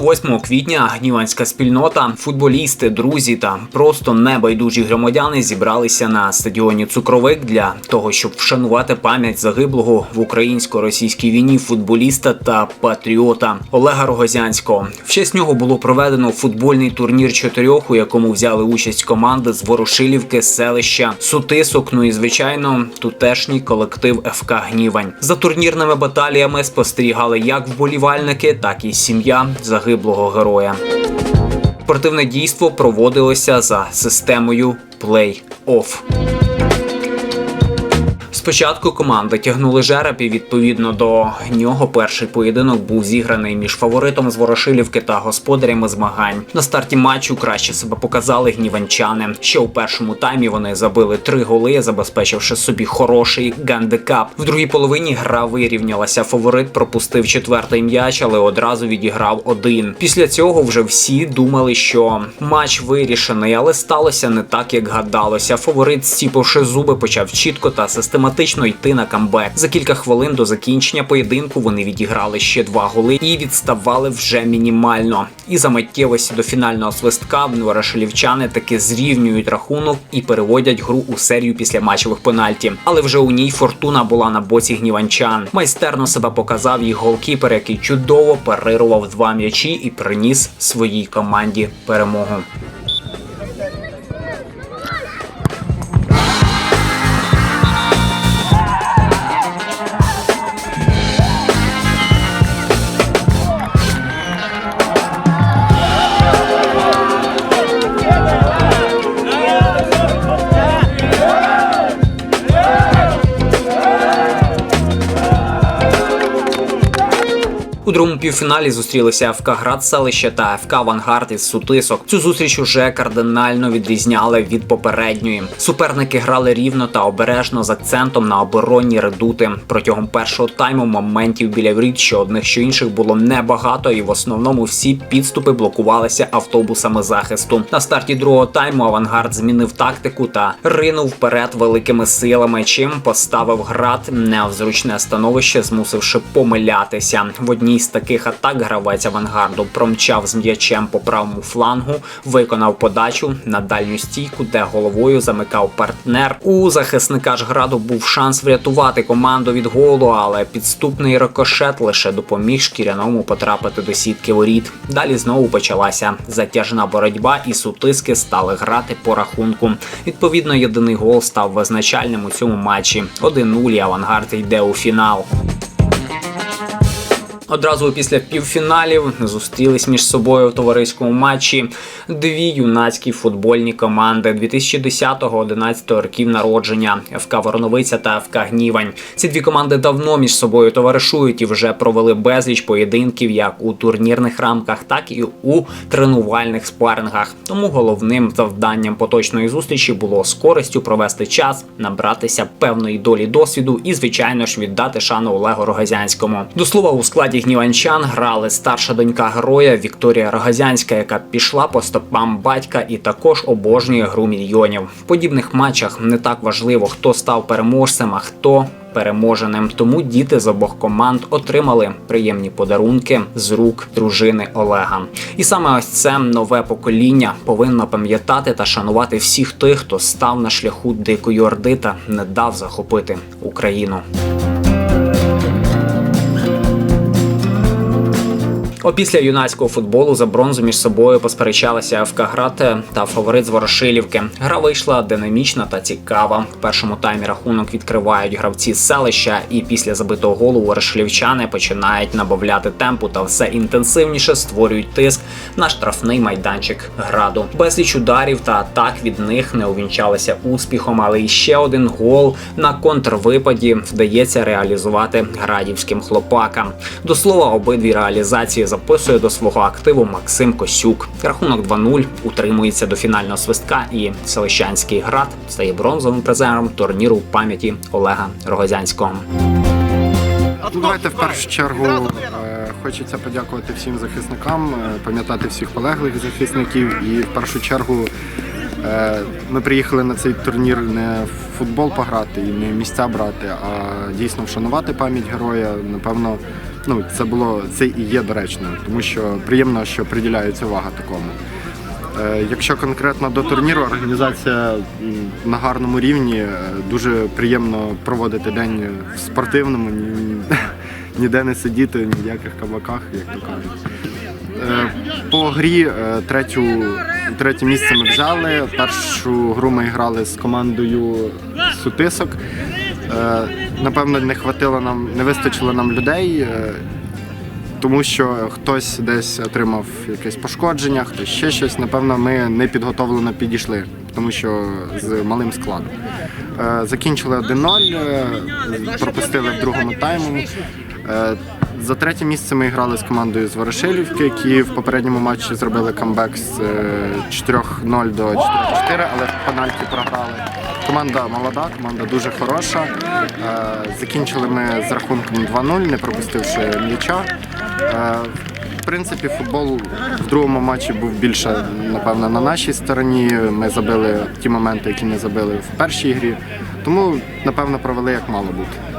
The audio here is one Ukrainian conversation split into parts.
суботу, 8 квітня, гніванська спільнота, футболісти, друзі та просто небайдужі громадяни зібралися на стадіоні Цукровик для того, щоб вшанувати пам'ять загиблого в українсько-російській війні футболіста та патріота Олега Рогозянського. В честь нього було проведено футбольний турнір чотирьох, у якому взяли участь команди з Ворошилівки, селища Сутисок. Ну і звичайно, тутешній колектив ФК Гнівань. За турнірними баталіями спостерігали як вболівальники, так і сім'я загиблого героя. Спортивне дійство проводилося за системою плей-офф. Спочатку команди тягнули жереб і відповідно до нього перший поєдинок був зіграний між фаворитом з Ворошилівки та господарями змагань. На старті матчу краще себе показали гніванчани. Ще у першому таймі вони забили три голи, забезпечивши собі хороший гандикап. В другій половині гра вирівнялася. Фаворит пропустив четвертий м'яч, але одразу відіграв один. Після цього вже всі думали, що матч вирішений, але сталося не так, як гадалося. Фаворит, стіпивши зуби, почав чітко та систематично йти на камбек. За кілька хвилин до закінчення поєдинку вони відіграли ще два голи і відставали вже мінімально. І за миттєвості до фінального свистка ворошилівчани таки зрівнюють рахунок і переводять гру у серію після матчових пенальті. Але вже у ній фортуна була на боці гніванчан. Майстерно себе показав їх голкіпер, який чудово парирував два м'ячі і приніс своїй команді перемогу. Півфіналі зустрілися ФК Град селище та ФК Авангард із Сутисок. Цю зустріч уже кардинально відрізняли від попередньої. Суперники грали рівно та обережно з акцентом на оборонні редути. Протягом першого тайму моментів біля воріт, що одних що інших було небагато, і в основному всі підступи блокувалися автобусами захисту. На старті другого тайму авангард змінив тактику та ринув вперед великими силами, чим поставив град не в зручне становище, змусивши помилятися. В одній з таких атак гравець авангарду промчав з м'ячем по правому флангу, виконав подачу на дальню стійку, де головою замикав партнер. У захисника ж граду був шанс врятувати команду від голу, але підступний рикошет лише допоміг шкіряному потрапити до сітки воріт. Далі знову почалася затяжна боротьба, і сутиски стали грати по рахунку. Відповідно, єдиний гол став визначальним у цьому матчі. 1-0 і авангард йде у фінал. Одразу після півфіналів зустрілись між собою в товариському матчі дві юнацькі футбольні команди 2010-11 років народження ФК Вороновиця та ФК Гнівань. Ці дві команди давно між собою товаришують і вже провели безліч поєдинків як у турнірних рамках, так і у тренувальних спарингах. Тому головним завданням поточної зустрічі було з користю провести час, набратися певної долі досвіду і, звичайно ж, віддати шану Олегу Рогазянському. До слова у складі гніванчан грали старша донька героя Вікторія Рогазянська, яка пішла по стопам батька і також обожнює гру мільйонів. В подібних матчах не так важливо, хто став переможцем, а хто. Переможеним тому діти з обох команд отримали приємні подарунки з рук дружини Олега. І саме ось це нове покоління повинно пам'ятати та шанувати всіх тих, хто став на шляху дикої орди та не дав захопити Україну. Опісля юнацького футболу за бронзу між собою посперечалися ФК Грати та фаворит з Ворошилівки. Гра вийшла динамічна та цікава. В першому таймі рахунок відкривають гравці селища, і після забитого голу ворошилівчани починають набавляти темпу та все інтенсивніше створюють тиск на штрафний майданчик граду. Безліч ударів та атак від них не увінчалися успіхом, але і ще один гол на контрвипаді вдається реалізувати градівським хлопакам. До слова, обидві реалізації записує до свого активу Максим Косюк. Рахунок 2-0 утримується до фінального свистка, і Селищанський град стає бронзовим призером турніру в пам'яті Олега Рогозянського. Ну, давайте в першу чергу е, хочеться подякувати всім захисникам, е, пам'ятати всіх полеглих захисників. І в першу чергу е, ми приїхали на цей турнір не в футбол пограти і не місця брати, а дійсно вшанувати пам'ять героя. Напевно, ну це було це і є доречно, тому що приємно, що приділяється увага такому. Е, Якщо конкретно до турніру, організація на гарному рівні. Е, Дуже приємно проводити день в спортивному, ні- ніде не сидіти, ні в яких кабаках, як то кажуть. Е, По грі третю, третє місце ми взяли. Першу гру ми грали з командою Сутисок. Е, Напевно, не хватило нам, не вистачило нам людей. е, тому що хтось десь отримав якесь пошкодження, хтось ще щось. Напевно, ми не підготовлено підійшли, тому що з малим складом. Е, Закінчили 1-0, е, пропустили в другому тайму. За третє місце ми грали з командою з Ворошилівки, які в попередньому матчі зробили камбек з е, 4-0 до 4-4, але в пенальті програли. Команда молода, команда дуже хороша. Е, Закінчили ми з рахунком 2-0, не пропустивши м'яча. Е, В принципі, футбол в другому матчі був більше, напевно, на нашій стороні. Ми забили ті моменти, які не забили в першій грі. Тому, напевно, провели як мало бути.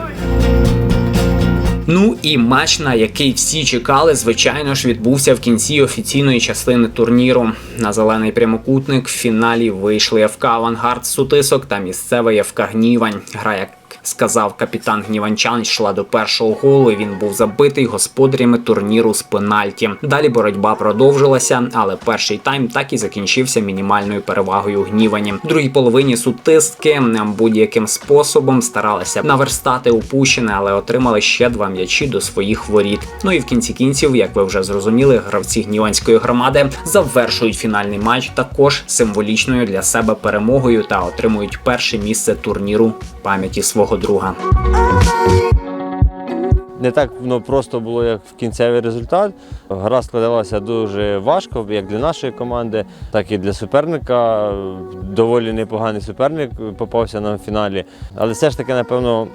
Ну і матч, на який всі чекали, звичайно ж, відбувся в кінці офіційної частини турніру. На зелений прямокутник в фіналі вийшли ФК Авангард Сутисок та місцевий ФК Гнівань. Гра, як сказав капітан Гніванчан, йшла до першого голу. Він був забитий господарями турніру з пенальті. Далі боротьба продовжилася, але перший тайм так і закінчився мінімальною перевагою гнівані. В другій половині сутистки будь-яким способом старалися наверстати упущене, але отримали ще два м'ячі до своїх воріт. Ну і в кінці кінців, як ви вже зрозуміли, гравці гніванської громади завершують фінальний матч також символічною для себе перемогою та отримують перше місце турніру пам'яті свого друга. Не так воно просто було, як в кінцевий результат. Гра складалася дуже важко, як для нашої команди, так і для суперника. Доволі непоганий суперник попався нам в фіналі. Але все ж таки, напевно,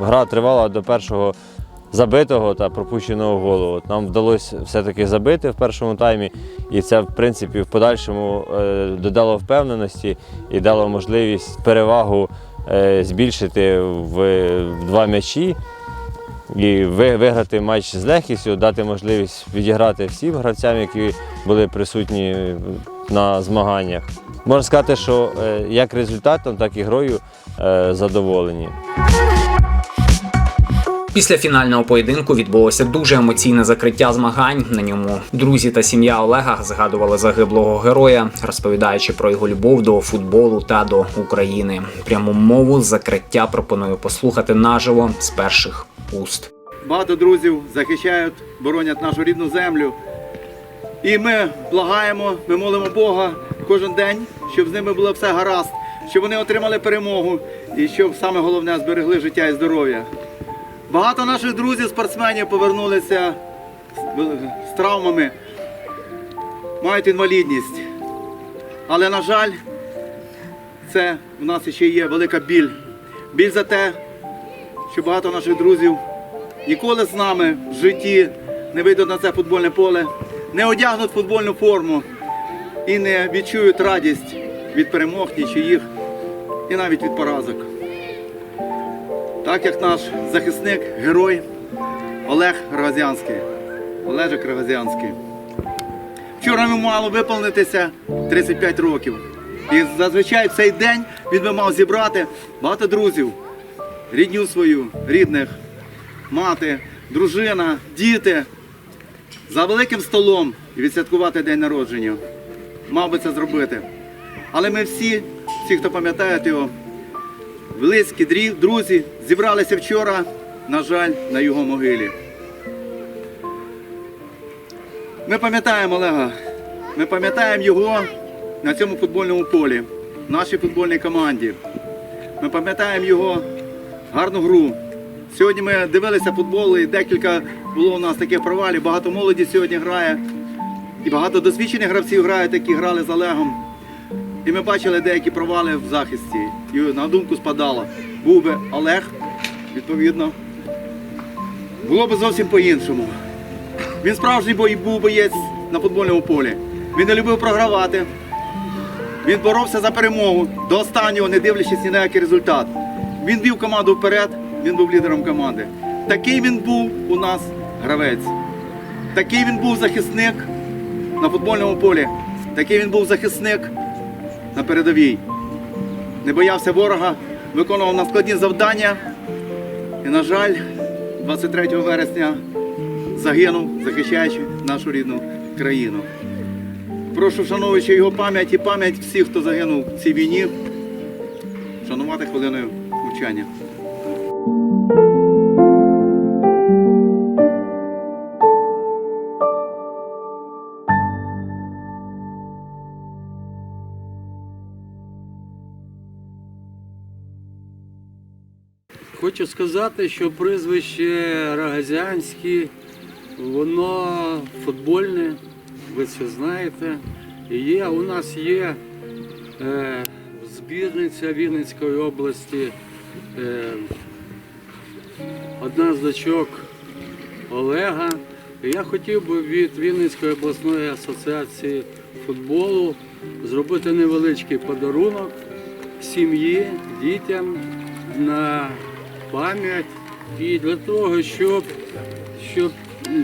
гра тривала до першого забитого та пропущеного голу. От Нам вдалося все-таки забити в першому таймі, і це, в принципі, в подальшому е, додало впевненості і дало можливість перевагу збільшити в, в два м'ячі і виграти матч з легкістю, дати можливість відіграти всім гравцям, які були присутні на змаганнях. Можна сказати, що е, як результатом, так і грою е, задоволені. Після фінального поєдинку відбулося дуже емоційне закриття змагань. На ньому друзі та сім'я Олега згадували загиблого героя, розповідаючи про його любов до футболу та до України. Пряму мову закриття пропоную послухати наживо з перших уст. Багато друзів захищають, боронять нашу рідну землю. І ми благаємо, ми молимо Бога кожен день, щоб з ними було все гаразд, щоб вони отримали перемогу і щоб саме головне зберегли життя і здоров'я. Багато наших друзів, спортсменів повернулися з, травмами, мають інвалідність. Але, на жаль, це в нас ще є велика біль. Біль за те, що багато наших друзів ніколи з нами в житті не вийдуть на це футбольне поле, не одягнуть футбольну форму і не відчують радість від перемог нічиїх і навіть від поразок. Так як наш захисник, герой Олег Рогазянський. Олежик Рогазянський. Вчора йому мало виповнитися 35 років. І зазвичай в цей день він би мав зібрати багато друзів, рідню свою, рідних, мати, дружина, діти за великим столом і відсвяткувати день народження. Мав би це зробити. Але ми всі, всі, хто пам'ятають його, близькі, друзі, зібралися вчора, на жаль, на його могилі. Ми пам'ятаємо Олега, ми пам'ятаємо його на цьому футбольному полі, в нашій футбольній команді. Ми пам'ятаємо його гарну гру. Сьогодні ми дивилися футбол і декілька було у нас таких провалів. Багато молоді сьогодні грає. І багато досвідчених гравців грають, які грали з Олегом. І ми бачили деякі провали в захисті. І на думку спадало, був би Олег, відповідно, було б зовсім по-іншому. Він справжній був боєць на футбольному полі. Він не любив програвати. Він боровся за перемогу до останнього, не дивлячись ні на який результат. Він вів команду вперед, він був лідером команди. Такий він був у нас гравець. Такий він був захисник на футбольному полі. Такий він був захисник на передовій. Не боявся ворога, виконував надскладні завдання. І, на жаль, 23 вересня загинув, захищаючи нашу рідну країну. Прошу, шановуючи його пам'ять і пам'ять всіх, хто загинув в цій війні, шанувати хвилиною мовчання. Хочу сказати, що прізвище Рогазянський, воно футбольне, ви це знаєте. Є, у нас є е, збірниця Вінницької області, е, одна з дочок Олега. Я хотів би від Вінницької обласної асоціації футболу зробити невеличкий подарунок сім'ї, дітям на пам'ять і для того, щоб, щоб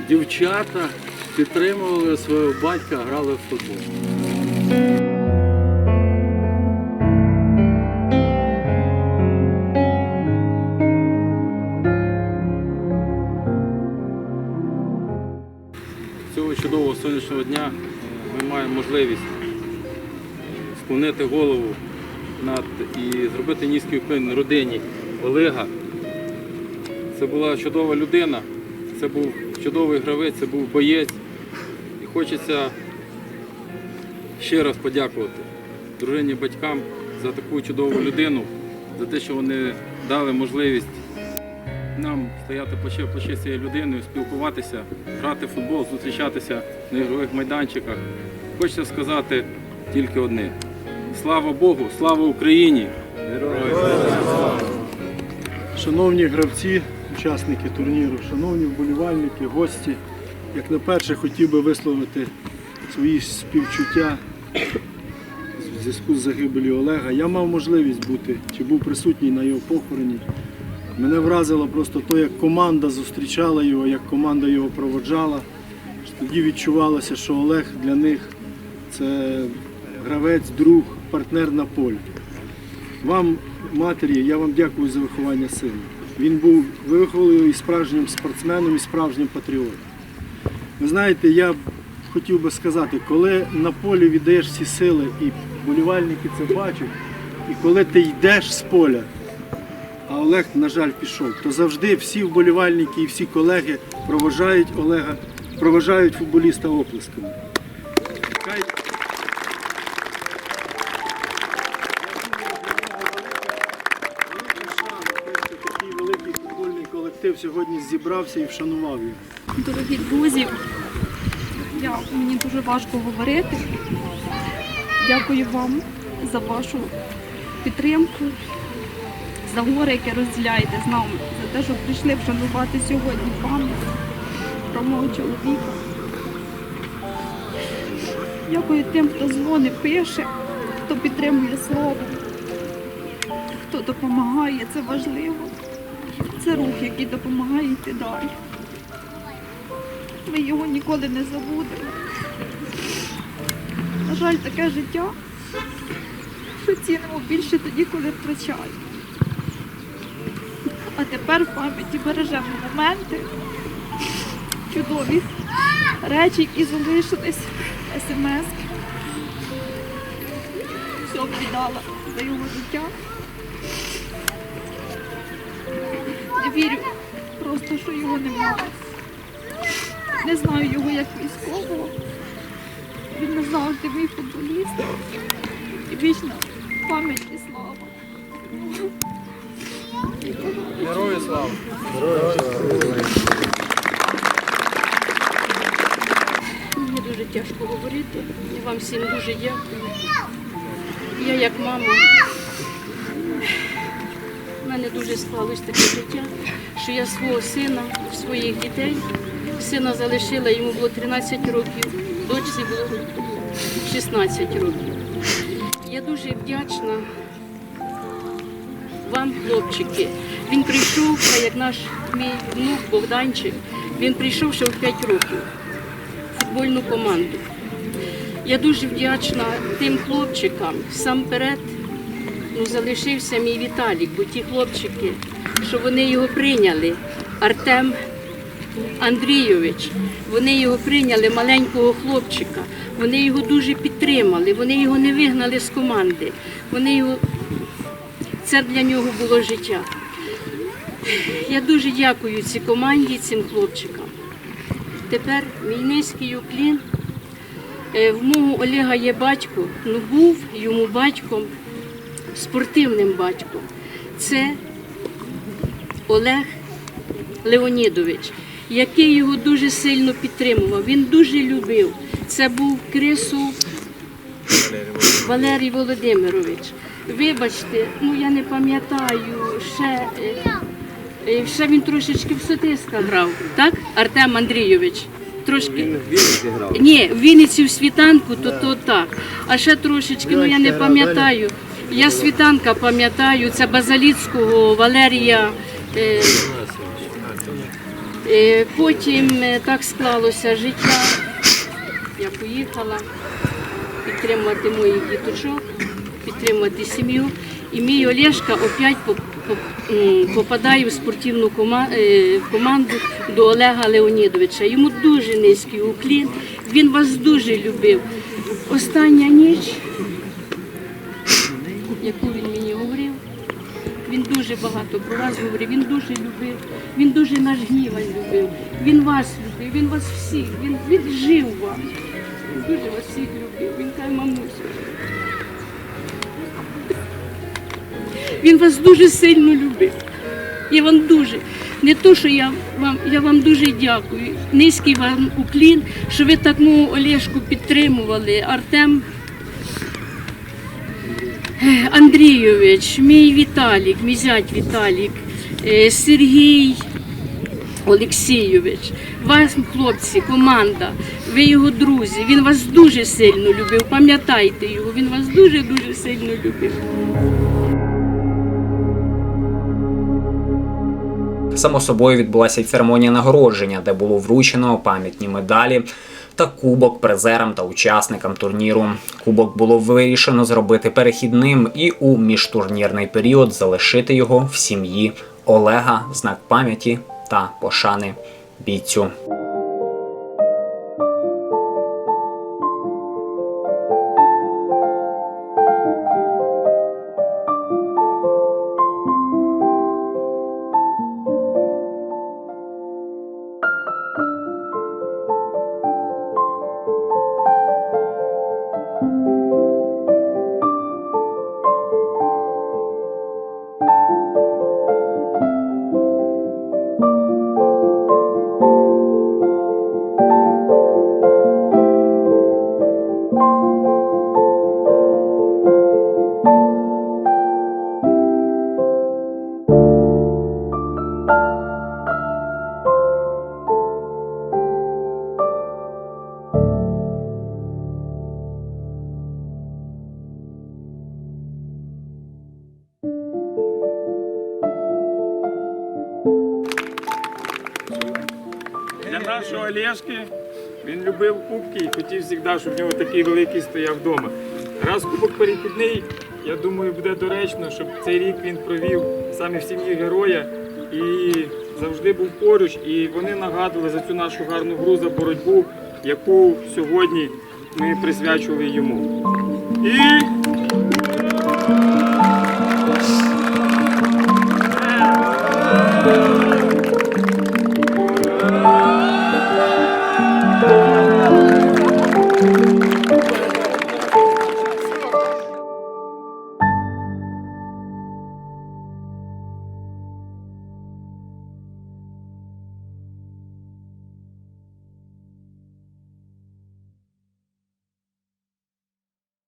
дівчата підтримували свого батька, грали в футбол. Цього чудового сонячного дня е, ми маємо можливість склонити голову над і зробити низький уклін родині Олега. Це була чудова людина, це був чудовий гравець, це був боєць. І хочеться ще раз подякувати дружині батькам за таку чудову людину, за те, що вони дали можливість нам стояти плече цією людиною, спілкуватися, грати в футбол, зустрічатися на ігрових майданчиках. Хочеться сказати тільки одне: слава Богу, слава Україні! Шановні гравці, учасники турніру, шановні вболівальники, гості, як на перше хотів би висловити свої співчуття в зв'язку з загибелью Олега. Я мав можливість бути чи був присутній на його похороні. Мене вразило просто те, як команда зустрічала його, як команда його проводжала. Тоді відчувалося, що Олег для них це гравець, друг, партнер на полі. Вам, матері, я вам дякую за виховання сина. Він був ви і справжнім спортсменом, і справжнім патріотом. Ви знаєте, я хотів би сказати, коли на полі віддаєш всі сили, і болівальники це бачать, і коли ти йдеш з поля, а Олег, на жаль, пішов, то завжди всі вболівальники і всі колеги проважають Олега, проважають футболіста оплесками. Футбольний сьогодні зібрався і вшанував його. Дорогі друзі, я, мені дуже важко говорити. Дякую вам за вашу підтримку, за горе, яке розділяєте з нами, за те, що прийшли вшанувати сьогодні пам'ять про мого чоловіка. Дякую тим, хто дзвонить, пише, хто підтримує слово, хто допомагає, це важливо. Це рух, який допомагає йти далі. Ми його ніколи не забудемо. На жаль, таке життя, що цінимо більше тоді, коли втрачаємо. А тепер в пам'яті бережемо моменти, чудові речі, які залишились, смс. Все віддала за його життя. вірю просто, що його немає. Не знаю його як військового. Він назавжди мій футболіст. І вічна пам'ять і слава. Герою слава! Герою слава! Мені дуже тяжко говорити. Я вам всім дуже дякую. Я як мама мене дуже склалось таке життя, що я свого сина, своїх дітей, сина залишила, йому було 13 років, дочці було 16 років. Я дуже вдячна вам, хлопчики. Він прийшов, як наш мій внук Богданчик, він прийшов ще в 5 років в футбольну команду. Я дуже вдячна тим хлопчикам. Сам перед ну, залишився мій Віталік, бо ті хлопчики, що вони його прийняли, Артем Андрійович, вони його прийняли, маленького хлопчика. Вони його дуже підтримали, вони його не вигнали з команди. Вони його... Це для нього було життя. Я дуже дякую цій команді, цим хлопчикам. Тепер мій низький уклін. Е, В мого Олега є батько, ну був йому батьком, спортивним батьком. Це Олег Леонідович, який його дуже сильно підтримував. Він дуже любив. Це був Крису Валерій Володимирович. Вибачте, ну я не пам'ятаю, ще, е, е, ще він трошечки в сотиска грав, так? Артем Андрійович. Трошки. Ні, в Вінниці в світанку, то то так. А ще трошечки, ну я не пам'ятаю. Я світанка пам'ятаю, це Базаліцького Валерія. Е, е, потім е, так склалося життя. Я поїхала підтримувати моїх діточок, підтримувати сім'ю. І мій Олешка опять попадає в спортивну команду до Олега Леонідовича. Йому дуже низький уклін, він вас дуже любив. Остання ніч, яку він мені говорив, він дуже багато про вас говорив, він дуже любив, він дуже наш гнівань любив, він вас любив, він вас всіх, він, він жив вас. Він дуже вас всіх любив. Він каже, мамусю. Він вас дуже сильно любив. Я вам дуже. Не то, що я вам, я вам дуже дякую. Низький вам уклін, що ви так мого Олешку підтримували. Артем Андрійович, мій Віталік, мій зять Віталік, е, Сергій Олексійович, вас, хлопці, команда, ви його друзі. Він вас дуже сильно любив. Пам'ятайте його, він вас дуже-дуже сильно любив. Само собою відбулася й церемонія нагородження, де було вручено пам'ятні медалі та кубок призерам та учасникам турніру. Кубок було вирішено зробити перехідним і у міжтурнірний період залишити його в сім'ї Олега знак пам'яті та пошани бійцю. Кубки і хотів завжди, щоб в нього такий великий стояв вдома. Раз кубок перехідний, я думаю, буде доречно, щоб цей рік він провів саме в сім'ї героя і завжди був поруч. І вони нагадували за цю нашу гарну гру за боротьбу, яку сьогодні ми присвячували йому. І